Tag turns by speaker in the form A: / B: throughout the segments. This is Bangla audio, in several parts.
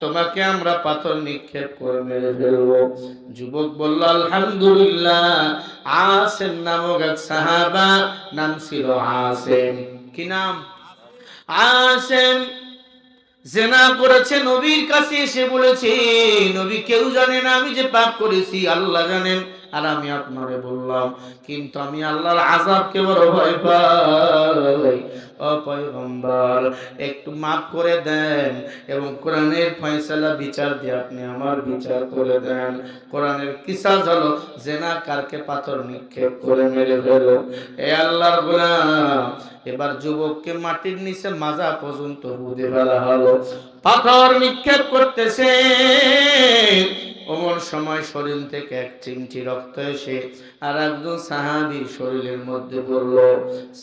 A: তোমাকে আমরা পাথর নিক্ষেপ করে মেরে ফেলব। যুবক বলল, আলহামদুলিল্লাহ। আসেম নামক এক সাহাবা, নাম ছিল আসেম। কি নাম? আসেম। জেনা করেছে নবীর কাছে এসে বলেছে, নবী কেউ জানে না আমি যে পাপ করেছি, আল্লাহ জানেন। আর আমি আপনারে বললাম, কিন্তু আমি আল্লাহর আজাবকে বড় ভয় পাই। ও একটু মাফ করে দেন এবং কোরআনের ফয়সালা বিচার দিয়ে আপনি আমার বিচার করে দেন। কোরআনের কিসাস হলো জেনা কারকে পাথর নিক্ষেপ করে মেরে ফেলো। এ আল্লাহর গোলাম, এবার যুবককে মাটির নিচে মাজা পর্যন্ত বুঝে ফেলা হলো। পাথর নিক্ষেপ করতেছে অমন সময় শরীর থেকে এক চিমটি রক্ত এসে আর একজন সাহাবির শরীরের মধ্যে পড়ল।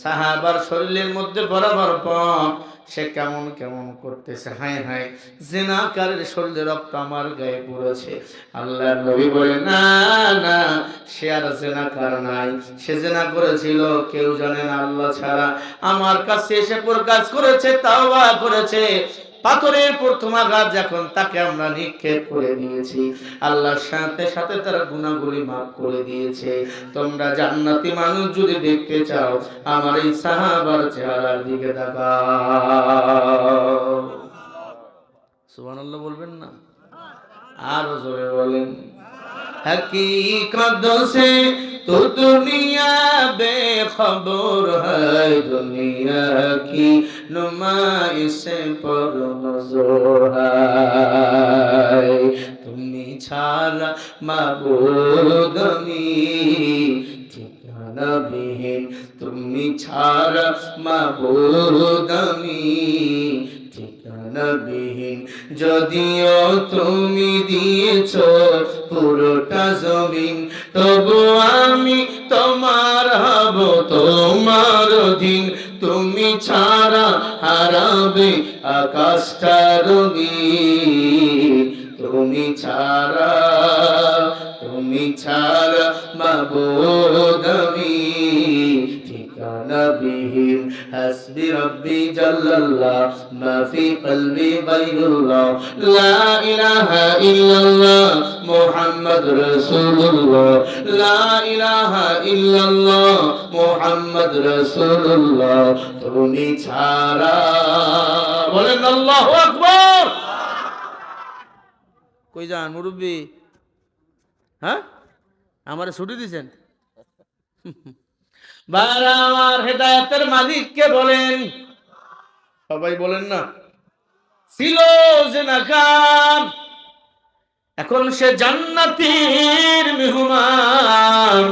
A: সাহাবার শরীরের মধ্যে বরাবর পণ সে কেমন কেমন করতেছে, হায় হায়, জেনাকারের শরীরে রক্ত আমার গায়ে পড়েছে। আল্লাহ নবী বলে না না, সে আর জেনাকার নাই। সে জেনা করেছিল, কেউ জানে না আল্লাহ ছাড়া। আমার কাছে এসে প্রকাশ করেছে, তাওবা করেছে। পাথরের প্রথম আঘাত যখন তাকে আমরা নিক্ষেপ করে দিয়েছি। আল্লাহর সাথে সাথে তারা গুণাগুলি মাফ করে দিয়েছে। তোমরা জান্নাতি মানুষ যদি দেখতে চাও, আমার এই সাহাবার চেহারার দিকে তাকাও। সুবহানাল্লাহ বলবেন না? আরও জোরে বলেন। হকিকত সে تو دنیا بے خبر ہے دنیا کی نمائش پر مزور ہے تمہیں چھالا معبود میں ঠিকানাবিহীন তুমি ছাড়া মাবুদ আমি ঠিকানাবিহীন যদিও তুমি দিয়েছ পুরোটা জমিন তবু আমি তোমার হব, তোমার দিন তুমি ছাড়া হারাবে আকাশটা রঙিন। তুমি ছাড়া তুমি ছাড়া মাবুদ হাসবি রব্বি জাল্লাল্লাহ মা ফি কলবি গায়রুল্লাহ লা ইলাহা ইল্লাল্লাহ মুহাম্মদ রাসূলুল্লাহ লা ইলাহা ইল্লাল্লাহ মুহাম্মদ রাসূলুল্লাহ তুমি ছাড়া বলেন আল্লাহু আকবার। কই যান মুরব্বী? হ্যাঁ? আমারে ছুটি দিছেন? বারা আমার হেদায়তের মালিককে বলেন। সবাই বলেন না। ছিল যে নাকাম এখন সে জান্নাতির মেহমান।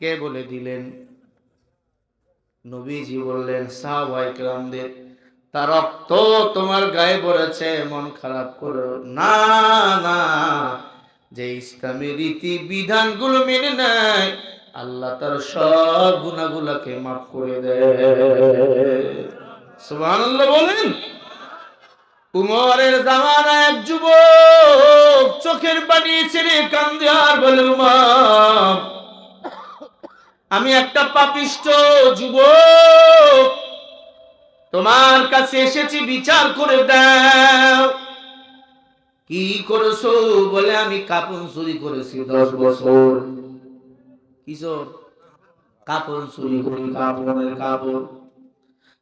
A: কে বলে দিলেন? নবীজি বললেন সাহাবাই কেরামদের তার রক্ত তোমার গায়ে পড়েছে, মন খারাপ করো না না। যে ইসলামী রীতি বিধানগুলো মেনে নেয় আল্লাহ তার সব গুণাগুলাকে মাফ করে দেয় সুবহানাল্লাহ বলেন, উমরের জামানা এক যুবক চোখের পানি ছেড়ে কান্দে আর বলে আমি একটা পাপিষ্ট যুবক, তোমার কাছে এসেছি, বিচার করে দাও। কি করেছ? বলে, আমি কাপড় চুরি করেছি দশ বছর। কিশোর কাপড় চুরি করি কাপড়ের কাপড়।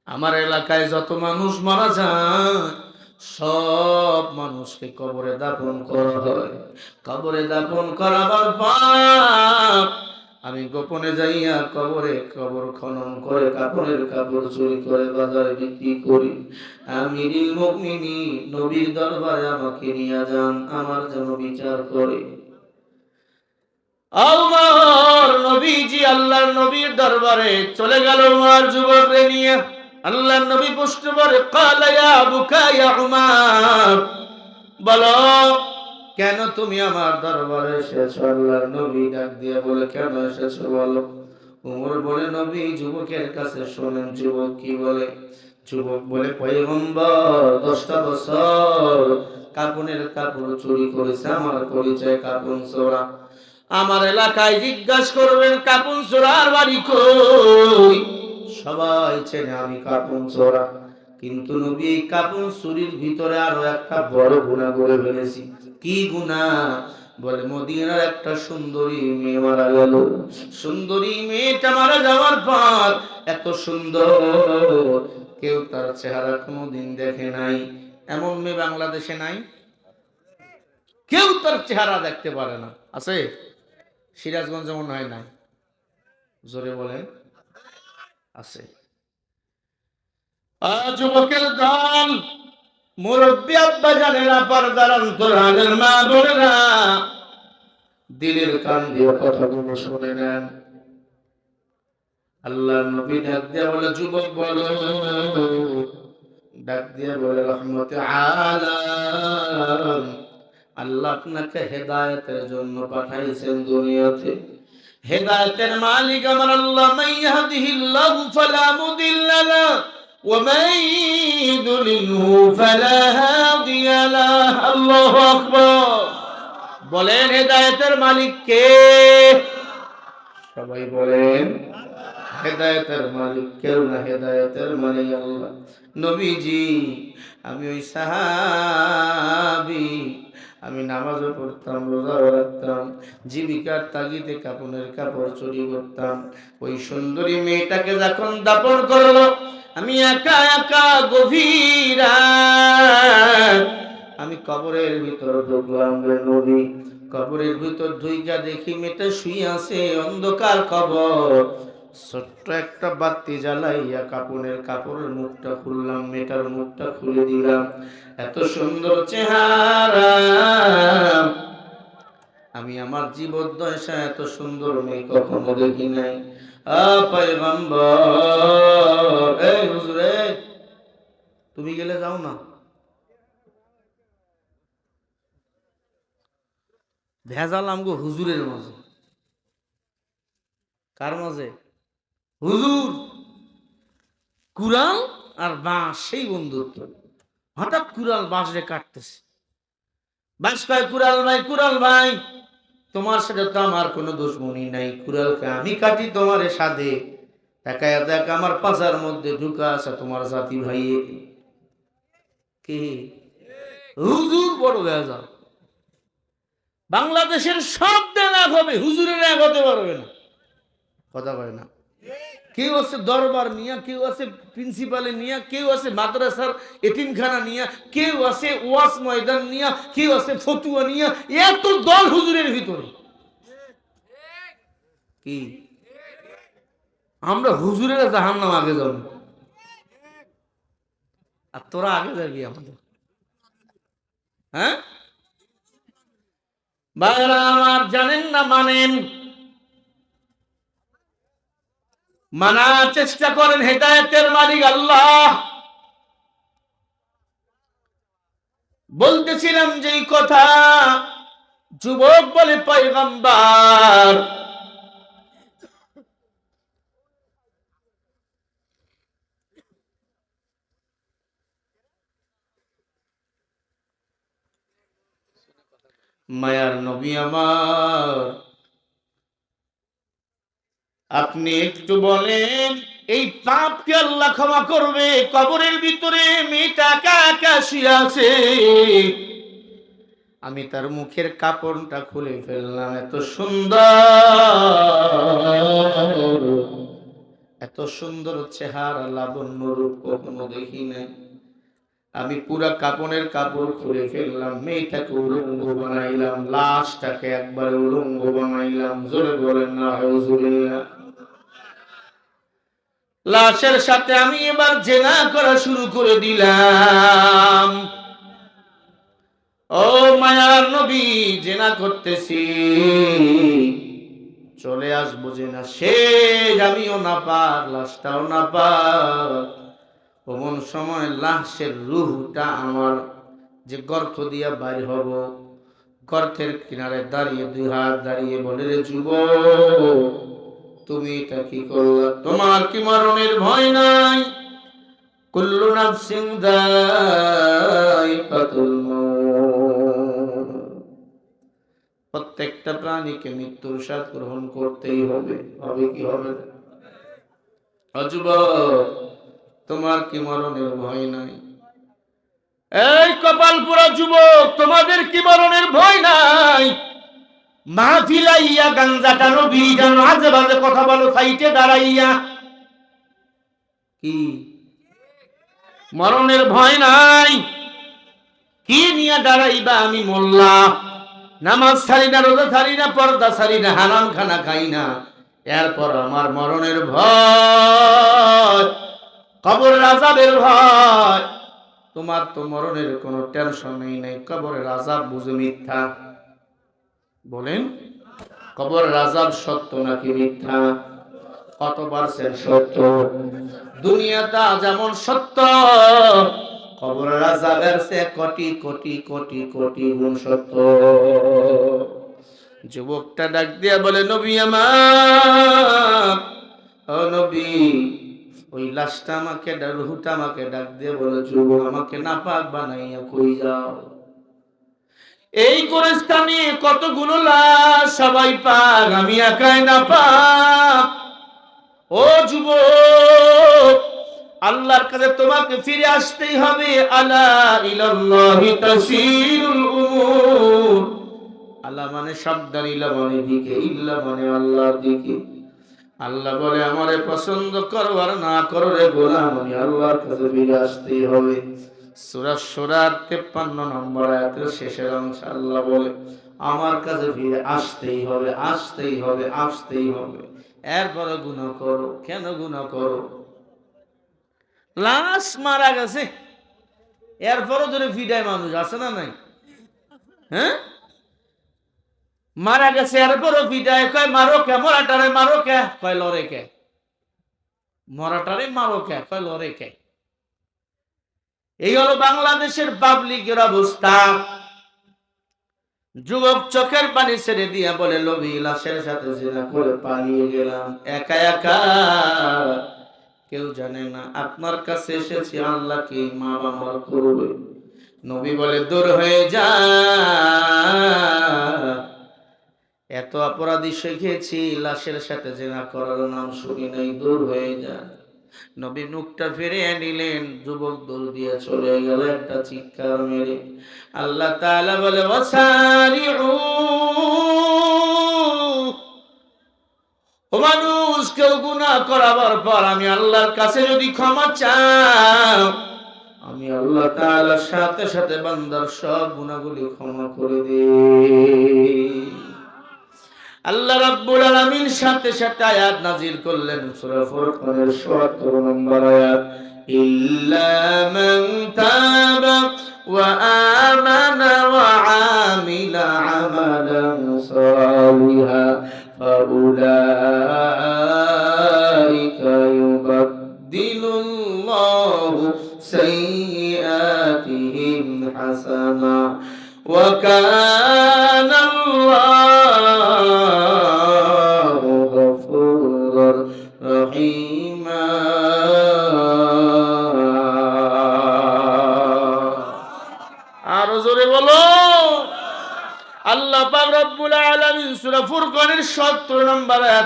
A: আমার এলাকায় যত মানুষ মারা যায় সব মানুষকে কবরে দাপন করা হয়। কবরে দাপন করাবার পাপ আমি গোপনে যাইয়া কবরে কবর খনন করে কাপড়ের কাপড় চুরি করে বাজারে বিক্রি করি। আমি মুকমিনি নবীর দরবারে আমাকে নিয়ে যান আমার যেন বিচার করে। আমার নবীজি, আল্লাহর নবীর দরবারে চলে গেল উমার যুবকরে নিয়ে। আল্লাহর নবী কালায়া বুকায়া উমার। বলো, কেন তুমি আমার দরবারে এসেছ? আল্লাহর নবী ডাক দিয়ে বলে, কেন এসেছ বলো? উমর বলে, নবী, যুবকের কাছে শোনেন। যুবক কি বলে? যুবক বলে, পয়গম্বর, দশটা বছর কাপনের কাপড় চুরি করেছে, আমার পরিচয় কাপন চোরা। আমার এলাকায় জিজ্ঞাসা করবেন, কাপন চোরার বাড়ি কই? সবাই চেনে আমি কাপন চোরা। কিন্তু নবী এই কাপড় চুরির ভিতরে আরও একটা বড় গুণা করে ফেলেছি। কি গুণা বলে, মদিনার একটা সুন্দরী মেয়ে মারা গেল। সুন্দরী মেয়েটা মারা যাওয়ার পর এত সুন্দর, কেউ তার চেহারা কোনোদিন দেখে নাই। এমন মেয়ে বাংলাদেশে নাই? কেউ তার চেহারা দেখতে পারে না। আছে? সিরাজগঞ্জ যেমন হয় নাই। জোরে বলেন, আছে। যুবকের দল মুরব্বী আব্বা জানেরা পর্দার মা বোনেরা, দিলের কান দিয়ে কথাগুলো শুনে নেন। আল্লাহ নবী ডাক দিয়া বলে, যুবক বলো। ডাক দিয়া বলে, রহমতে আলাম। আল্লাহ আপনাকে হেদায়তের জন্য পাঠাইছেন দুনিয়াতে। হেদায়তের মালিক আমার আল্লাহ মাইয়াহদিহিল্লাহু ফালা মুদিল্লালা ওয়া মাইয়ুদলিলহু ফালা হাদিয়ালা আল্লাহু আকবার। বলেন, হেদায়তের মালিক কে? সবাই বলেন, হেদায়তের মালিক কেউ না, হেদায়তের মালিক আল্লাহ। নবীজি, আমি ওই সাহাবী আমি নামাজও পড়তাম, রোজাও রাখতাম জীবিকার তাগিদে কাপড়ের কাপড় চুরি করতাম। ওই সুন্দরী মেয়েটাকে যখন দাপন করল, আমি একা একা গভীর আমি কবরের ভিতর ঢুকলাম নবী। কবরের ভিতর ঢুইকা দেখি মেয়েটা শুয়ে আছে, অন্ধকার কবর। ছোট্ট একটা বাতি জ্বালাইয়া কাপড়ের কাপড়ের মুখটা খুললাম, মেয়েটার মুখটা খুলে দিলাম। এত সুন্দর চেহারা। আমি আমার জীবদ্দশা এত সুন্দর মেয়ে কখনো দেখি নাই। তুমি গেলে যাও না। ভেজাল আমগো হুজুরের মাঝে। কার মাঝে? হুজুর, কুরাল আর বাঁশ, সেই বন্ধুত্ব। হঠাৎ কুরাল বাঁশ রে কাটতেছে। বাঁশ কয়, কুরাল ভাই কুরাল ভাই, তোমার সাথে তো আমার কোনো দুশ্মনী নাই। কুরালকে আমি কাটি তোমার সাথে। তাকায় দেখ, আমার পাশার মধ্যে ঢুকা আছে তোমার জাতি ভাই। কে? হুজুর বড় ভেজাল বাংলাদেশের সব দেন এক হবে, হুজুরের এক হতে পারবে না। কথা কয় না। কেউ আছে দরবার নিয়া, কেউ আছে প্রিন্সিপালে নিয়া, কেউ আছে মাদ্রাসার এতিমখানা নিয়া, কেউ আছে ওয়াস ময়দান নিয়া, কেউ আছে ফতুয়া নিয়া, এত দল হুজুরের ভিতরে। কি? আমরা হুজুরের জাহান নাম আগে যাব। আর তোরা আগে যাবি আমাদের। হ্যাঁ? বাইরা আমার জানেন না মানেন? মানার চেষ্টা করেন হেদায়তের মালিক আল্লাহ। বলতেছিলাম যে কথা, যুবক বলে পয়গম্বর। মায়ার নবী আমার। আপনি একটু বলেন, এই পাপকে আল্লাহ ক্ষমা করবে, কবরের ভিতরে মেয়েটা একা আছে। আমি তার মুখের কাপড়টা খুলে ফেললাম, এত সুন্দর। এত সুন্দর চেহারা লাবণ্য রূপ কখনো দেখি নাই। আমি পুরা কাপড়ের কাপড় খুলে ফেললাম, মেয়েটাকে উলঙ্গ বানাইলাম, লাশটাকে একবারে উলঙ্গ বানাইলাম। জোরে বলেন না লাশের সাথে আমি এবার জেনা করা শুরু করে দিলাম। ও মায়ার নবী, জেনা করতেছি। চলে আসব জেনা, শেষ, আমিও না পার, লাশটাও না পার। অমন সময় লাশের রুহটা আমার যে গর্ত দিয়া বাইর হব, গর্তের কিনারে দাঁড়িয়ে দুই হাত দাঁড়িয়ে বলে, রে যুব তুমি এটা কি করলা? তোমার কি মরণের ভয় নাই? কুল্লু দায়িকাতুল প্রত্যেকটা প্রাণীকে মৃত্যুর স্বাদ গ্রহণ করতেই হবে। হবে কি হবে না? তোমার কি মরণের ভয় নাই? এই কপালপুরা যুবক, তোমাদের কি মরণের ভয় নাই? মাহফিলাইয়া গাঞ্জা টানো বিড়ি টানো আজে বাজে কথা বলো, সাইটে দাঁড়াইয়া। কি? মরণের ভয় নাই। কি নিয়ে দাঁড়াইবা আমি মোল্লা? নামাজ ছাড়ি না, রোজা ছাড়ি না, পর্দা ছাড়ি না হারাম খানা খাই না। এরপর আমার মরণের ভয়। কবরের আজাবের ভয় তোমার তো মরণের কোনো টেনশনই নেই কবরের আজাব বুঝে মিথ্যা। বলেন কবরের আজাব সত্য নাকি মিথ্যা? কত পার্সেন্ট সত্য? দুনিয়াটা যেমন সত্য কবরের আজাবের সে কোটি কোটি কোটি কোটি গুণ সত্য। যুবকটা ডাক দিয়া বলে, নবী আমার, ও নবী ওই লাশটা আমাকে রুহুটা আমাকে ডাক দিয়ে বলে যুবক আমাকে না পাক বানাইয়া কই যাও? এই গোরস্থানে কতগুলো লাশ সবাই পাক আমি একাই না পাক ও যুবক আল্লাহর কাছে তোমাকে ফিরে আসতেই হবে। আলা ইলাল্লাহি তাসিরুল উমুর। আল্লাহ মানে শব্দার ইলা মানে দিকে ইল্লা মানে আল্লাহর দিকে। আল্লাহ বলে, আমারে পছন্দ করো আর না করো রে গোলাম, আমি আল্লাহর কাছে ফিরে আসতেই হবে। সূরা সূরার 53 নম্বর আয়াতের শেষের অংশ আল্লাহ বলে, আমার কাছে ফিরে আসতেই হবে আসতেই হবে আসতেই হবে। এরপরে গুনাহ করো, কেন গুনাহ করো? লাশ মারা গেছে। এরপরও ধরে ফিডায় মানুষ আছে না নাই? হ্যাঁ? মারা গেছে এরপরও ফিডায় কয়, মারো কে? মরাটারে মারো কে? কয় লড়ে কে? মরাটারে মারো কে? কয় লড়ে কে? এই হলো বাংলাদেশের পাবলিকের অবস্থা। যুবক চোখের পানি ছেড়ে দিয়া বলে লবি লাশের সাথে জিনা করে পালিয়ে গেলাম। একা একা। কেউ জানে না, আপনার কাছে এসেছি আল্লাহকে মা বাবা করবে? নবী বলে, দূর হয়ে যা। এত অপরাধী শিখেছি লাশের সাথে জেনা করার নাম শুনি নাই, দূর হয়ে যা নবী মুখটা ফিরিয়ে নিলেন, যুবক দৌড় দিয়ে চলে গেল একটা চিৎকার মেরে। আল্লাহ তাআলা বলে, ওয়াসারিউ ও মানুষ, কেউ গুনাহ করাবার পর আমি আল্লাহর কাছে যদি ক্ষমা চাও, আমি আল্লাহ তাআলার সাথে সাথে বান্দার সব গুনাহগুলি ক্ষমা করে দিই। আল্লাহ রাব্বুল আলামিন সাথে সাথে আয়াত নাজিল করলেন সূরা ফুরকানের 77 নম্বর আয়াত, ইল্লা মান তাবা ওয়া আমানা ওয়া আমিলা আমালান সালিহা, ফাউলাইকা ইউবাদদিলুল্লাহু সাইয়্যাতিহিম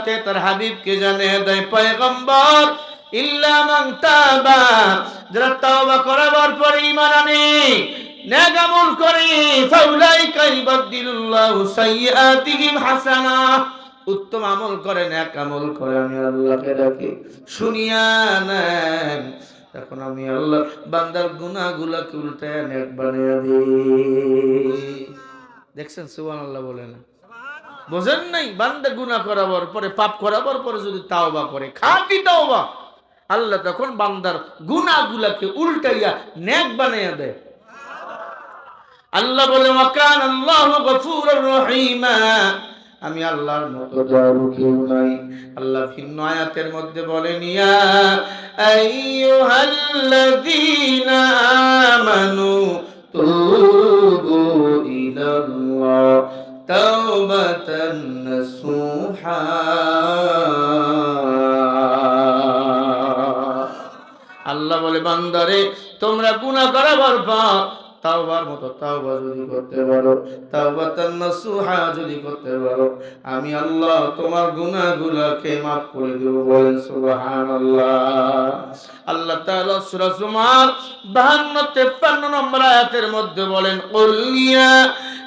A: আয়াতে তার হাবিবকে জানিয়ে দেয় পয়গম্বর তাবা। যারা ঈমান আনে করে, ফাউলাইকা সাইয়্যাতিহিম উত্তম আমল করে, নেক আমল করে, আমি আল্লাহকে ডাকি, শুনিয়া নেন। তখন আমি আল্লাহ, বান্দার গুনাহগুলোকে উল্টায় নেক বানিয়ে দিই। দেখছেন সুবহানাল্লাহ বলে না? বোঝেন নাই? বান্দা গুনাহ করাবার পরে, পাপ করাবার পরে যদি তাওবা করে, খাঁটি তাওবা। আল্লাহ তখন বান্দার গুনাহগুলোকে উল্টাইয়া নেক বানিয়ে দেয়। আল্লাহ বলে ওয়াকান আল্লাহু গফুরুর রহিমা। আমি আল্লাহর মতো দয়ালু কেউ নাই। আল্লাহ ভিন্ন আয়াতের মধ্যে বলেন, ইয়া আইয়ুহাল্লাযীনা আমানু তুবু ইলাল্লাহ। তাওবাতান নাসুহা। আল্লাহ বলে, বান্দারে, তোমরা গুনাহ করাবার পর তাওবার মতো তাওবা যদি করতে পারো, তাওবাতান যদি করতে পারো, আমি আল্লাহ তোমার গুনাহগুলোকে মাফ করে দেব, বলেন সুবহানাল্লাহ। আল্লাহ তাআলা সূরা জুমার 52 53 নম্বর আয়াতের মধ্যে বলেন, কুল ইয়া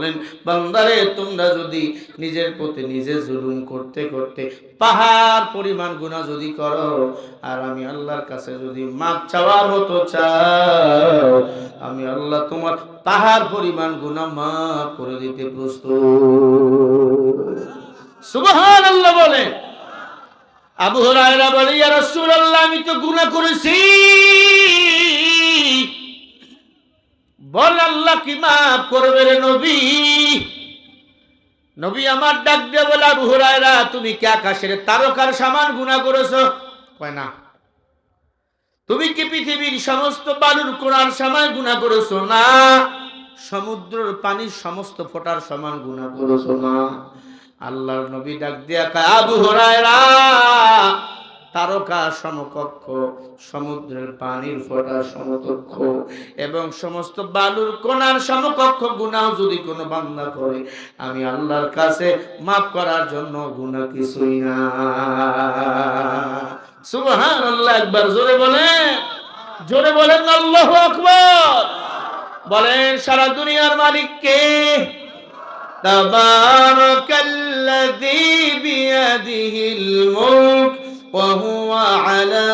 A: বলেন, বান্দারে, তোমরা যদি নিজের প্রতি নিজে জুলুম করতে করতে পাহাড় পরিমাণ গুনাহ যদি করো, আর আমি আল্লাহর কাছে যদি মাপ চাওয়ার মতো চাও, আমি আল্লাহ তোমার পাহাড় পরিমাণ গুনাহ মাফ করে দিতে প্রস্তুত। সুবহানাল্লাহ বলে আবু হুরায়রা বলে আমি তো গুনাহ করেছি। বল আল্লাহ কি মাফ করবে রে নবী? নবী আমার ডাক দিয়ে বলে, আবু হুরায়রা, তুমি কি আকাশের তারকার সমান গুনাহ করেছ? কয়, না। তুমি কি পৃথিবীর সমস্ত বালুর কোরআন সমান গুনাহ করেছ? না। সমুদ্রের পানির সমস্ত ফোটার সমান গুনাহ করেছ। না। আল্লাহর নবী ডাক দিয়া আবু হুরায়রা তারকা সমকক্ষ সমুদ্রের পানির ফোঁটা সমকক্ষ এবং সমস্ত বালুর কোনার সমকক্ষ গুনাহ যদি কোনো বান্দা করে আমি আল্লাহর কাছে মাফ করার জন্য গুনাহ কিছুই না সুবহানাল্লাহ একবার জোরে বলেন জোরে বলেন আল্লাহু আকবার বলেন সারা দুনিয়ার মালিক কে تبارك الذي بيده الملك وهو على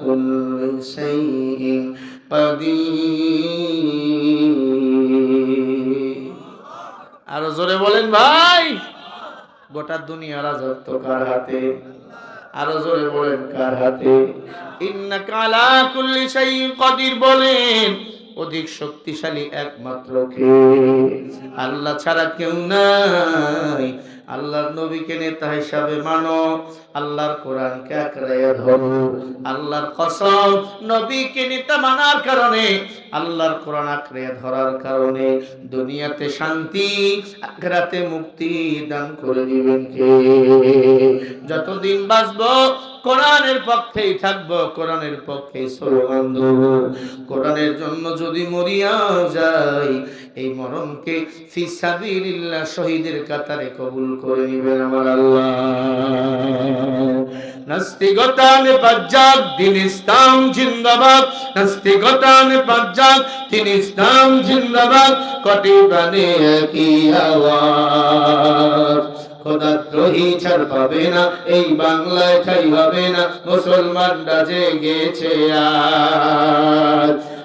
A: كل شيء قدير আরো জোরে বলেন ভাই গোটা দুনিয়া রাজত্ব কার হাতে আরো জোরে বলেন কার হাতে ইন্নাকা আলা কুল্লি শাইইন কাদির বলেন অধিক শক্তিশালী একমাত্র কে আল্লাহ ছাড়া কেউ নাই আল্লাহর নবীকে নেতা হিসাবে মানো, আল্লাহর কোরআনকে আঁকড়াইয়া ধরো। আল্লাহর কসম নবীকে নেতা মানার কারণে, আল্লাহর কোরআন আঁকড়াইয়া ধরার কারণে দুনিয়াতে শান্তি, আখরাতে মুক্তি দান করে দিবেন কে? যতদিন বাঁচবো কোরআনের পক্ষেই থাকব, কোরআনের পক্ষেই স্লোগান দেব কোরআনের জন্য যদি মরিয়া যাই, এই মরণকে ফিসাবিল্লাহ শহীদের কাতারে কবুল করে নিবেন আমার আল্লাহ। নাস্তিকতা মে পাজ্জাক দিন ইসলাম জিন্দাবাদ। নাস্তিকতা মে পাজ্জাক দিন ইসলাম জিন্দাবাদ। কটি প্রাণে একই আওয়াজ। খোদাদ্রোহী ছাড় পাবে না, এই বাংলায় ঠাই হবে না, মুসলমানরা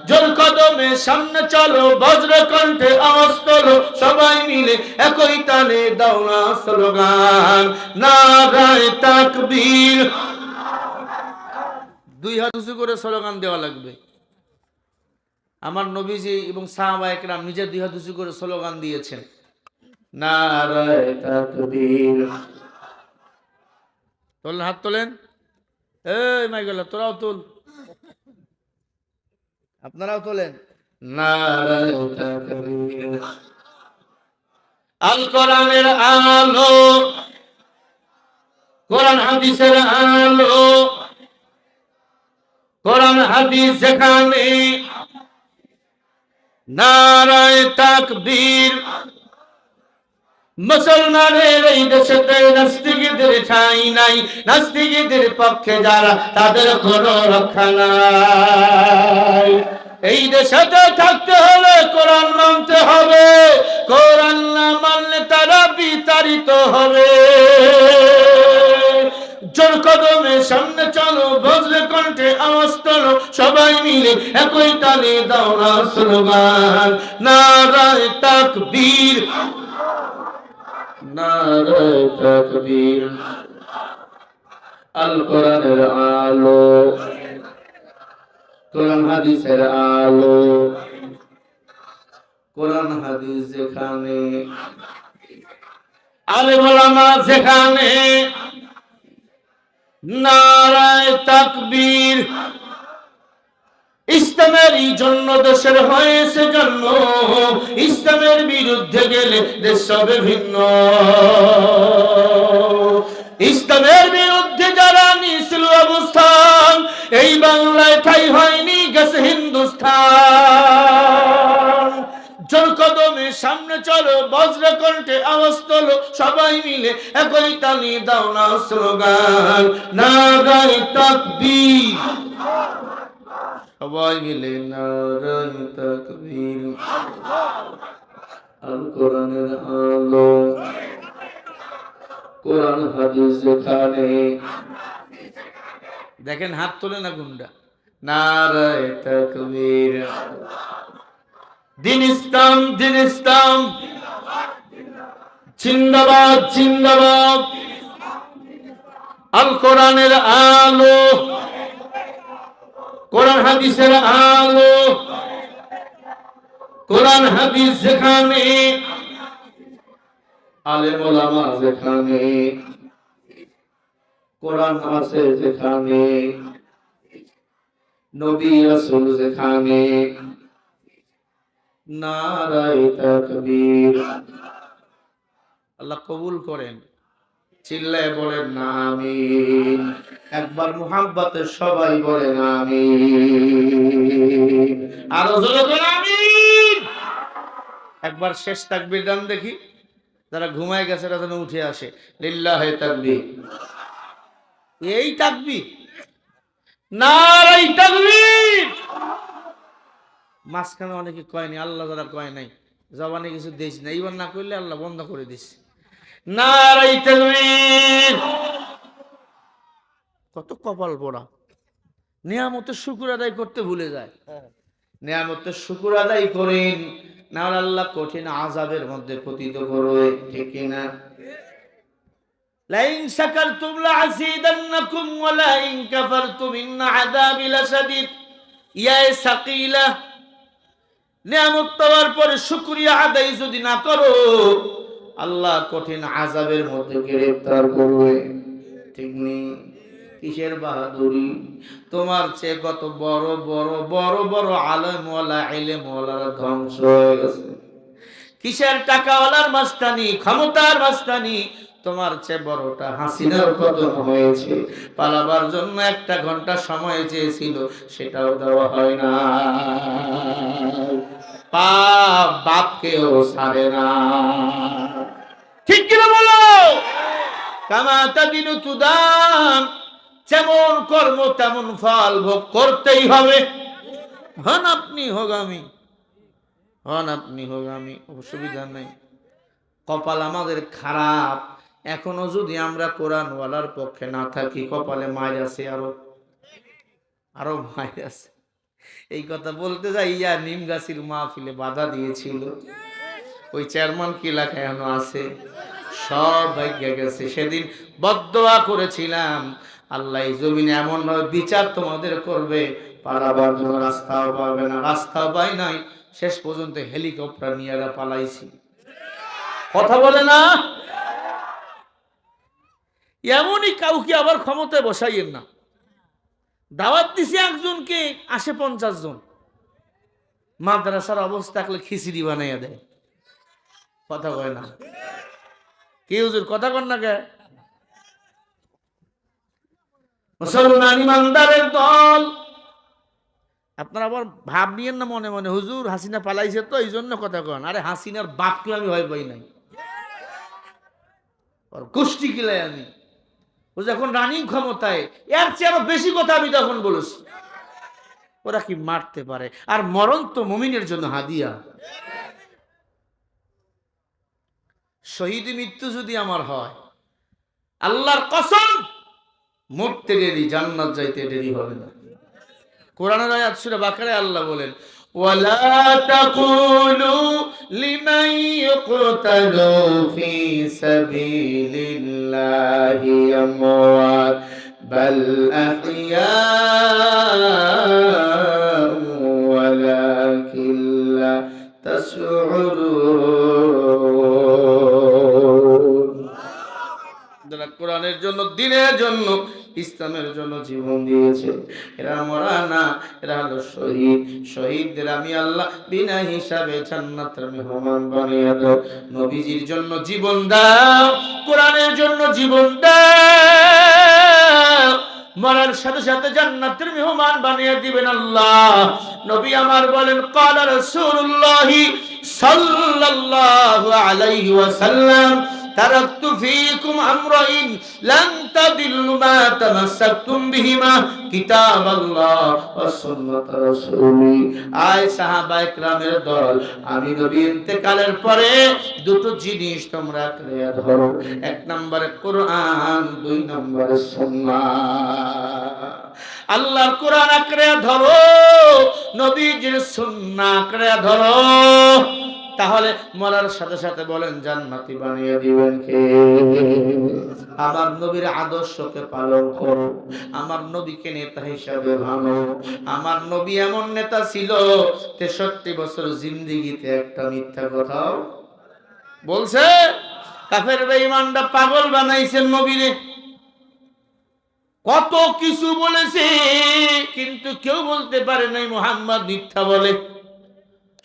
A: জোর কদমে সামনে চলো বজ্র কণ্ঠে আওয়াজ তোলো, সবাই মিলে একই তালে দাও না স্লোগান, নারায় তাকবীর। দুই হাত উঁচু করে স্লোগান দেওয়া লাগবে। আমার নবীজি এবং সাহাবা একরাম নিজে দুই হাত উঁচু করে স্লোগান দিয়েছেন। নারায় তাকবীর তোলেন হাত তোলেন? এই মাইগুলা তোরাও তুল। আপনারাও তোলেন। নারায় তাকবীর আল কোরআনের আলো কোরআন হাদিসের আলো কোরআন হাদিস যেখানে নারায় তাকবীর মুসলমানের এই দেশেতে নাস্তিকদের ঠাঁই নাই। নাস্তিকদের পক্ষে যারা, তাদের কোনো রক্ষা নাই। এই দেশেতে থাকতে হলে কোরআন মানতে হবে। কোরআন না মানলে তারা বিতাড়িত হবে। জোর কদমে সামনে চলো বজ্রে কণ্ঠে আওয়াজ তোলো, সবাই মিলে একই তালে দাও না স্লোগান নারায় তাকবীর। তাকবীর। আল কোরআনের আলো। কোরআন হাদিসের আলো। কোরআন হাদিস যেখানে। আলে ওলামা যেখানে। নারায় তাকবীর। ইসলামের এই জন্য দেশের হয়েছে জন্ম ইসলামের বিরুদ্ধে গেলে দেশ হবে ভিন্ন। ইসলামের বিরুদ্ধে যারা নিয়েছিল অবস্থান, এই বাংলায় ঠাই হয়নি, গেছে হিন্দুস্থান। জোর সামনে চলো, বজ্র কণ্ঠে আওয়াজ তোলো, সবাই মিলে একই তালি দাও না স্লোগান। নারায় তাকবীর। সবাই মিলে নারায় তাকবীর। আল কোরআনের আলো। কোরআন হাদিস যেখানে। দেখেন হাত তোলে না গুন্ডা। নারায় তাকবীর। দিন ইসলাম দিন ইসলাম। জিন্দাবাদ জিন্দাবাদ। আল কোরআনের আলো। কোরআন হাদিসের আলো। কোরআন হাদিস যেখানে, আলেম ওলামা যেখানে, কোরআন আছে যেখানে, নবী রাসূল যেখানে, নারায় তাকবীর। আল্লাহ কবুল করেন, চিল্লায় বলেন, না, আমিন। একবার মুহাব্বতে সবাই বলেন আমিন। আরও বলেন একবার শেষ তাকবীর দান দেখি। যারা ঘুমায় গেছে তারা যেন উঠে আসে। লিল্লাহে তাকবীর। এই তাকবি নারাই তাকবীর! মাঝখানে অনেকে কয়নি আল্লাহ যারা কয় নাই, জবানে কিছু দিস না এইবার না করলে আল্লাহ বন্ধ করে দিস নারাই তাকবীর! কত কপাল পড়া নিয়ামতের শুকুর আদায় করতে ভুলে যায়। হ্যাঁ। নিয়ামতের শুকুর আদায় করেন না আল্লাহ কঠিন আজাবের মধ্যে পতিত করে ঠিক না? লাইন ইন্না সাকিলা নিয়ামত পাওয়ার পরে আদায় যদি না করো আল্লাহ কঠিন আজাবের মধ্যে গ্রেফতার করবে ঠিক নেই? কিসের বাহাদুরি? তোমার চেয়ে কত বড় বড় বড় বড় আলমওয়ালা এলেমওয়ালারা ধ্বংস হয়ে গেছে। কিসের টাকাওয়ালার মাস্তানি, ক্ষমতার মাস্তানি? তোমার চেয়ে বড়টা হাসিনার পতন হয়েছে। পালাবার জন্য একটা ঘণ্টা সময় চেয়েছিল, সেটাও দেওয়া হয় না। পাপ বাপকেও ছাড়ে না। ঠিক কিনা বলো? কামাতা দিনু তুদান যেমন কর্ম, তেমন ফল ভোগ করতেই হবে। হন আপনি হোক আমি হন আপনি হোক আমি অসুবিধা নেই। কপাল আমাদের খারাপ। এখনও যদি আমরা কোরআনওয়ালার পক্ষে না থাকি, কপালে মায়ের আছে আরও আরও মায়ের আছে। এই কথা বলতে যাই ইয়া নিম গাছির মাহফিলে বাধা দিয়েছিল। ওই চেয়ারম্যান কি এখনও আছে? সব ভাগ্য গেছে। সেদিন বদোয়া করেছিলাম। আল্লাহ এই জমিনে এমন ভাবে বিচার তোমাদের করবে, পালাবার জন্য রাস্তাও পাবে না, রাস্তাও পাই নাই। শেষ পর্যন্ত হেলিকপ্টার নিয়ে পালাইছি। কথা বলে না? এমনই কাউকে আবার ক্ষমতায় বসাইয়েন না। দাওয়াত দিছে একজনকে, আসে পঞ্চাশ জন। মাদ্রাসার অবস্থা থাকলে খিচড়ি বানাইয়া দেয়। কথা কয় না? কি হুজুর কথা কন না কে? মুসলমান ইমানদারের দল। আপনারা আবার ভাব নিয়েন না মনে মনে, হুজুর হাসিনা পালাইছে তো এই জন্য কথা কন। আরে হাসিনার বাপকে আমি ভয় পাই নাই। ওর গোষ্ঠী কিলাই আমি। ও যখন রানিং ক্ষমতায়, এর চেয়ে আরও বেশি কথা আমি তখন বলেছি। ওরা কি মারতে পারে? আর মরণ তো মুমিনের জন্য হাদিয়া। শহীদ মৃত্যু যদি আমার হয়, আল্লাহর কসম মরতে দেরি জান্নাত যাইতে দেরি হবে না কোরআনের আয়াত সূরা বাকারায় আল্লাহ বলেন ولا تقولوا لمن يقتل في سبيل الله أموات بل أحياء ولكن لا تشعرون যারা কোরআনের জন্য দিনের জন্য ইসলামের জন্য জীবন দিয়েছে। এরা মরা না, এরা হলো শহীদ। শহীদদের আমি আল্লাহ বিনা হিসাবে জান্নাতের মেহমান বানিয়ে দাও নবীজির জন্য জীবন দাও, কোরআনের জন্য জীবন দাও। মরার সাথে সাথে জান্নাতের মেহমান বানিয়ে দিবেন আল্লাহ। নবী আমার বলেন, কালা রাসূলুল্লাহি সাল্লাল্লাহু আলাইহি ওয়াসাল্লাম تركت فيكم أمرين لن تضلوا ما تمسكتم بهما كتاب الله وسنة رسولي আয় সাহাবা একরামের দল আমি নবী ইন্তেকালের পরে দুটো জিনিস তোমরা আঁকড়ে ধরো এক নম্বরে কোরআন দুই নম্বরে সুন্নাহ আল্লাহর কোরআন আঁকড়ে ধরো নবীজির সুন্নাহ আঁকড়ে ধরো তাহলে মরার সাথে সাথে বলেন, জান্নাতি বানিয়ে দিবেন কে? আমার নবীর আদর্শকে পালন করো, আমার নবীকে নেতা হিসাবে ভালো আমার নবী এমন নেতা ছিল, তেষট্টি বছর জিন্দিগিতে একটা মিথ্যা কথাও বলছে। কাফের বেঈমানটা পাগল বানাইছেন নবীরে। কত কিছু বলেছে, কিন্তু কেউ বলতে পারে নাই, মোহাম্মদ মিথ্যা বলে।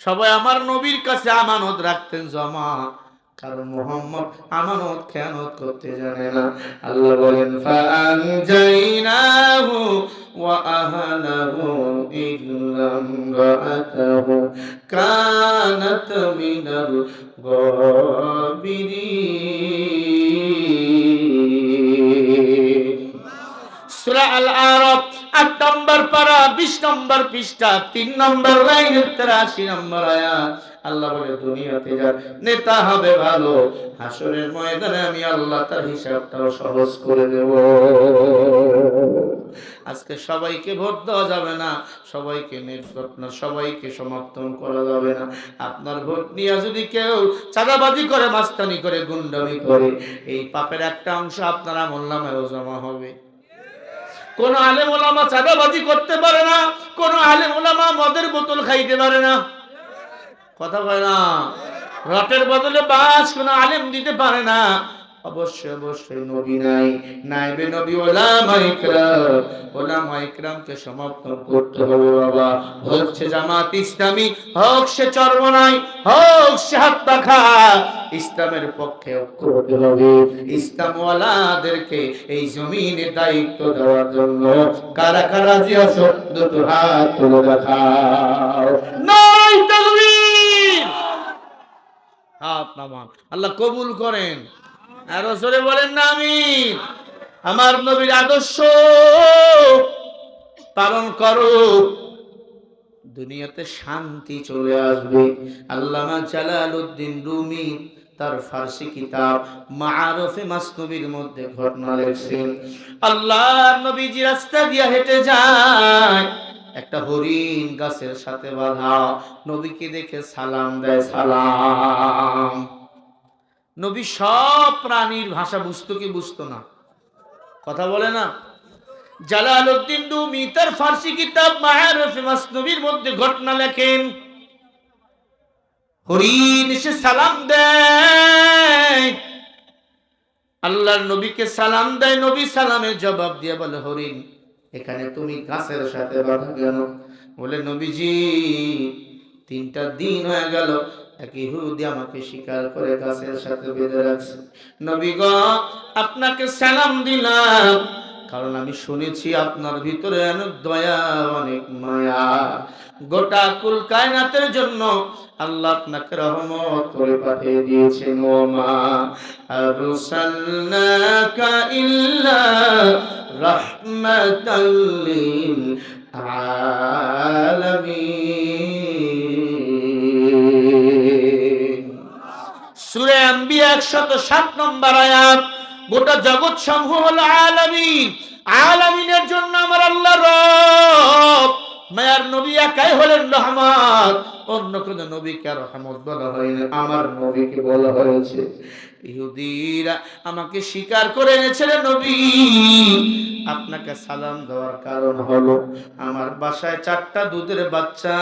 A: সবাই আমার নবীর কাছে আমানত রাখতেন, জমা। কারণ মোহাম্মদ আমানত খেয়ানত করতে জানে না। আল্লাহ বলেন ওয়া আহলাহু কানাত মিনাল সূরা আল আরাফ নম্বর পারা বিশ নম্বর পৃষ্ঠা, তিন নম্বর লাইন, তেরাশি নম্বর আয়াত। আল্লাহ বলে, দুনিয়াতে যার নেতা হবে ভালো, হাসরের ময়দানে আমি আল্লাহ তার হিসাবটাও সহজ করে দেব। আজকে সবাইকে ভোট দেওয়া যাবে না, সবাইকে না সবাইকে সমর্থন করা যাবে না। আপনার ভোট নিয়ে যদি কেউ চাঁদাবাজি করে, মাস্তানি করে, গুন্ডামি করে, এই পাপের একটা অংশ আপনার আমল নামেও জমা হবে। কোন আলেম ওলামা চাঁদাবাজি করতে পারে না, কোন আলেম ওলামা মদের বোতল খাইতে পারে না। কথা বলে না? রটের বদলে বাস কোন আলেম দিতে পারে না। অবশ্যই অবশ্যই নবী নাই। নাইবে নবী ওলামা ইকরাম। ওলামা ইকরামকে সমর্থন করতে হবে বাবা। সে জামাত ইসলামী, হোক সে চরমনাই, হোক সে হাত পাখা ইসলামের পক্ষে হতে হবে। ইসলামওয়ালাদেরকে এই জমিনে দায়িত্ব দেওয়ার জন্য কারা কারা যে আছো? দুটো হাত তুলে দেখাও। নাই তাকবীর হাত নামান। আল্লাহ কবুল করেন। আরও জোরে বলেন না আমি আমার নবীর আদর্শ পালন করো। দুনিয়াতে শান্তি চলে আসবে। আল্লামা জালালউদ্দিন রুমি তার ফার্সি কিতাব মারফে মাসনবীর মধ্যে ঘটনা লেখছেন, আল্লাহ নবীজি রাস্তা দিয়ে হেঁটে যায়, একটা হরিণ গাছের সাথে বাঁধা। নবীকে দেখে সালাম দেয়, সালাম। নবী সব প্রাণীর ভাষা বুঝতো কি বুঝতো না। কথা বলে না। জালালউদ্দিন রুমি তার ফার্সি কিতাব মায়ারফে মধ্যে ঘটনা লেখেন হরিণ সালাম দেয়। আল্লাহর নবীকে সালাম দেয়, নবী সালামের জবাব দিয়ে বলে হরিণ এখানে তুমি গাছের সাথে বাধা বলে, নবীজি, তিনটা দিন হয়ে গেল এক ইহুদি আমাকে করে গাছের সাথে বেঁধে রাখছে। আপনাকে সালাম দিলাম, কারণ আমি শুনেছি আপনার ভিতরে অনেক দয়া, অনেক মায়া। গোটা কুল কায়নাতের জন্য আল্লাহ আপনাকে রহমত করে পাঠিয়ে দিয়েছেন ও মা। ইল্লা আম্বিয়া 107 নম্বর আয়াত, গোটা জগৎ সমূহ হলো আলামিন। আলামিনের জন্য আমার আল্লাহ রব। মায়ার নবী একাই হলেন অন্য কোন নবীকে রহমত বলা হয়নি আমার নবীকে বলা হয়েছে। ইহুদিরা আমাকে স্বীকার করে এনেছে নবী। আপনাকে সালাম দেওয়ার কারণ হলো, আমার বাসায় চারটা দুধের বাচ্চা।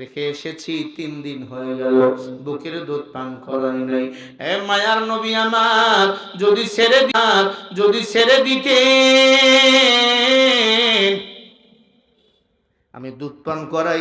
A: রেখে এসেছি, তিন দিন হয়ে গেল, বুকের দুধ পান করাই নাই। এ মায়ার নবী আমার, যদি ছেড়ে দিন যদি ছেড়ে দিতে আমি দুধ পান করাই